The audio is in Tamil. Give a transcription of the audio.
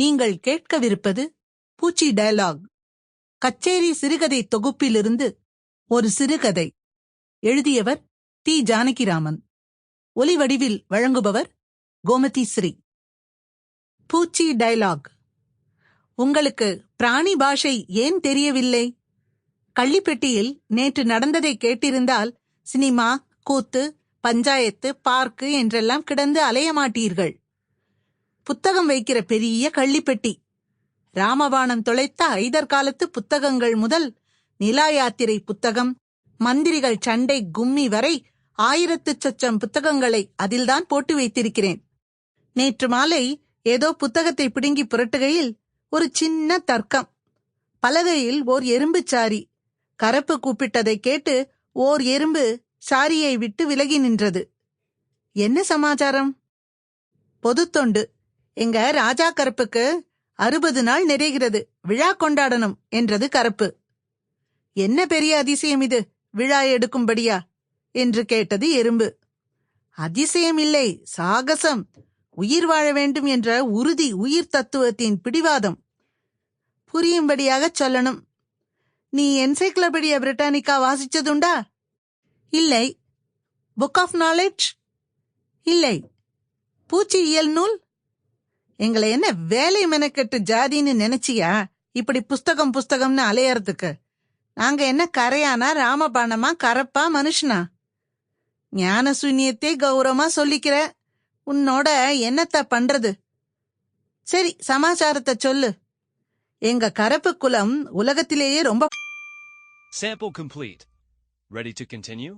நீங்கள் கேட்கவிருப்பது பூச்சி டயலாக் கச்சேரி சிறுகதை தொகுப்பிலிருந்து ஒரு சிறுகதை. எழுதியவர் டி. ஜானகிராமன். ஒலிவடிவில் வழங்குபவர் கோமதி ஸ்ரீ. பூச்சி டயலாக் உங்களுக்கு பிராணி பாஷை ஏன் தெரியவில்லை? கள்ளிப்பெட்டியில் நேற்று நடந்ததை கேட்டிருந்தால் சினிமா கூத்து பஞ்சாயத்து பார்க்கு என்றெல்லாம் கிடந்து அலைய மாட்டீர்கள் புத்தகம் வைக்கிற பெரிய கள்ளிப்பெட்டி. ராமபாணம் தொலைத்த ஐதர் காலத்து புத்தகங்கள் முதல் நிலா யாத்திரை புத்தகம் மந்திரிகள் சண்டை கும்மி வரை ஆயிரத்து சொச்சம் புத்தகங்களை அதில்தான் போட்டு வைத்திருக்கிறேன். நேற்று மாலை ஏதோ புத்தகத்தை பிடுங்கி புரட்டுகையில் ஒரு சின்ன தர்க்கம். பலகையில் ஓர் எறும்பு சாரி. கரப்பு கூப்பிட்டதை கேட்டு ஓர் எறும்பு சாரியை விட்டு விலகி நின்றது. என்ன சமாச்சாரம்? பொதுத்தொண்டு. எங்க ராஜா கருப்புக்கு அறுபது நாள் நிறைகிறது. விழா கொண்டாடணும் என்றது கருப்பு. என்ன பெரிய அதிசயம் இது? விழா எடுக்கும்படியா? என்று கேட்டது எறும்பு. அதிசயம் இல்லை சாகசம். உயிர் வாழ வேண்டும் என்ற உறுதி உயிர் தத்துவத்தின் பிடிவாதம். புரியும்படியாக சொல்லணும். நீ என்சைக்ளோபீடியா பிரிட்டானிக்கா வாசிச்சதுண்டா? இல்லை. புக் ஆஃப் நாலேஜ் இல்லை. பூச்சி இயல் நூல் எங்களை என்ன வேலை மெனக்கெட்டு ஜாதின்னு நினைச்சியா? இப்படி புஸ்தகம் புஸ்தகம்னு அலையறதுக்கு. நாங்க என்ன கரையானா ராமபாணமா கரப்பா மனுஷனா? ஞான சூன்யத்தை கௌரவமா சொல்லிக்கிற உன்னோட என்னத்த பண்றது? சரி சமாச்சாரத்தை சொல்லு. எங்க கரப்பு குலம் உலகத்திலேயே ரொம்ப Sample complete. Ready to continue?